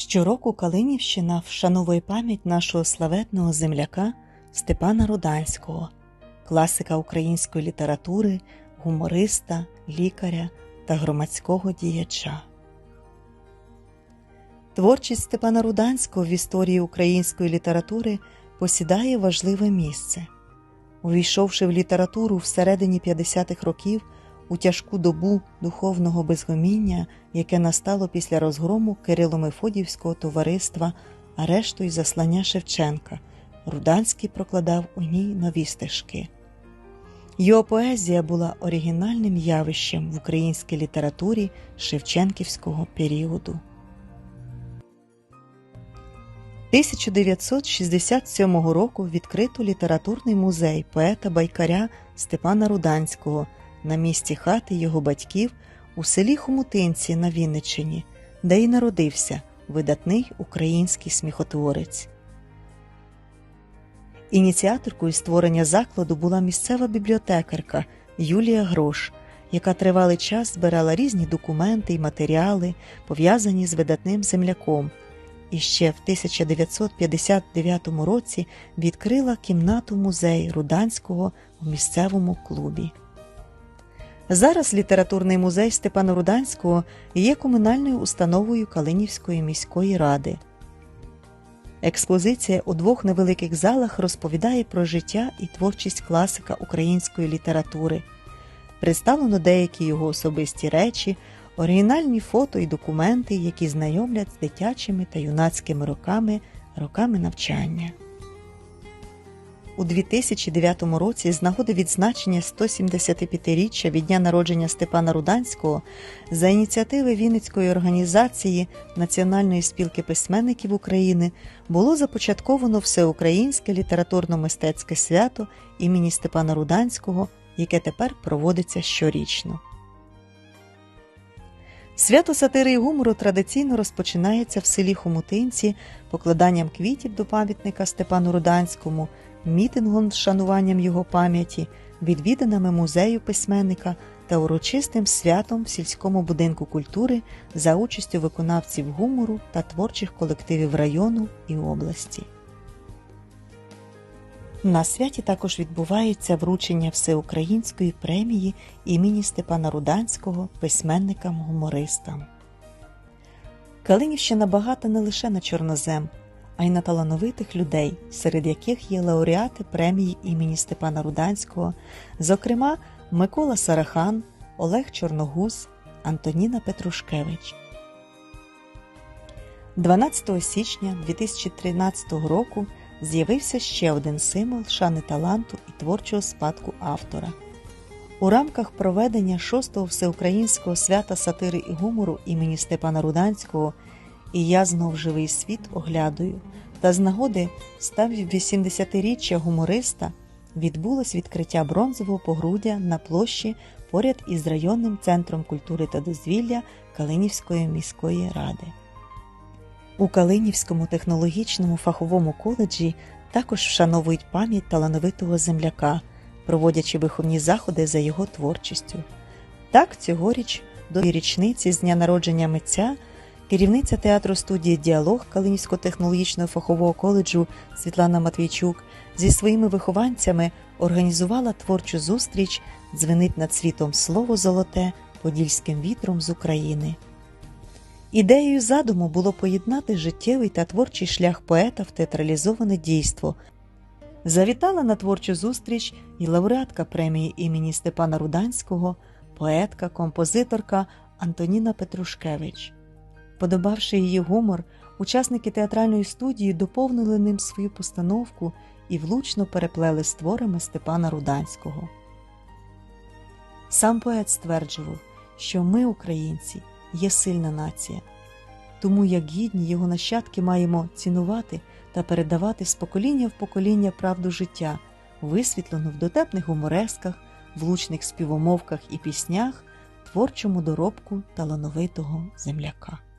Щороку Калинівщина вшановує пам'ять нашого славетного земляка Степана Руданського, класика української літератури, гумориста, лікаря та громадського діяча. Творчість Степана Руданського в історії української літератури посідає важливе місце. Увійшовши в літературу всередині 50-х років у тяжку добу духовного безгоміння, яке настало після розгрому Кирило-Мефодіївського товариства, арешту і заслання Шевченка, Руданський прокладав у ній нові стежки. Його поезія була оригінальним явищем в українській літературі Шевченківського періоду. 1967 року відкрито літературний музей поета байкаря Степана Руданського на місці хати його батьків у селі Хомутинці на Вінниччині, де й народився видатний український сміхотворець. Ініціаторкою створення закладу була місцева бібліотекарка Юлія Грош, яка тривалий час збирала різні документи й матеріали, пов'язані з видатним земляком і ще в 1959 році відкрила кімнату музей Руданського у місцевому клубі. Зараз літературний музей Степана Руданського є комунальною установою Калинівської міської ради. Експозиція у двох невеликих залах розповідає про життя і творчість класика української літератури. Представлено деякі його особисті речі, оригінальні фото і документи, які знайомлять з дитячими та юнацькими роками, роками навчання. У 2009 році, з нагоди відзначення 175-річчя від дня народження Степана Руданського, за ініціативи Вінницької організації Національної спілки письменників України було започатковано всеукраїнське літературно-мистецьке свято імені Степана Руданського, яке тепер проводиться щорічно. Свято сатири і гумору традиційно розпочинається в селі Хомутинці покладанням квітів до пам'ятника Степану Руданському, мітингом з шануванням його пам'яті, відвіданими музею письменника та урочистим святом в сільському будинку культури за участю виконавців гумору та творчих колективів району і області. На святі також відбувається вручення всеукраїнської премії імені Степана Руданського письменникам-гумористам. Калинівщина багата не лише на чорнозем, а й на талановитих людей, серед яких є лауреати премії імені Степана Руданського, зокрема Микола Сарахан, Олег Чорногуз, Антоніна Петрушкевич. 12 січня 2013 року з'явився ще один символ шани таланту і творчого спадку автора. У рамках проведення шостого всеукраїнського свята сатири і гумору імені Степана Руданського і я знов живий світ оглядую, та з нагоди став 80-річчя гумориста відбулось відкриття бронзового погруддя на площі поряд із районним центром культури та дозвілля Калинівської міської ради. У Калинівському технологічному фаховому коледжі також вшановують пам'ять талановитого земляка, проводячи виховні заходи за його творчістю. Так, цьогоріч, до річниці з дня народження митця, керівниця театру студії Діалог Калинівського технологічного фахового коледжу Світлана Матвійчук зі своїми вихованцями організувала творчу зустріч Дзвенить над світом слово золоте подільським вітром з України. Ідеєю задуму було поєднати життєвий та творчий шлях поета в театралізоване дійство. Завітала на творчу зустріч і лауреатка премії імені Степана Руданського, поетка, композиторка Антоніна Петрушкевич. Подобавши її гумор, учасники театральної студії доповнили ним свою постановку і влучно переплели з творами Степана Руданського. Сам поет стверджував, що ми, українці, є сильна нація, тому як гідні його нащадки маємо цінувати та передавати з покоління в покоління правду життя, висвітлену в дотепних гуморесках, влучних співомовках і піснях, творчому доробку талановитого земляка.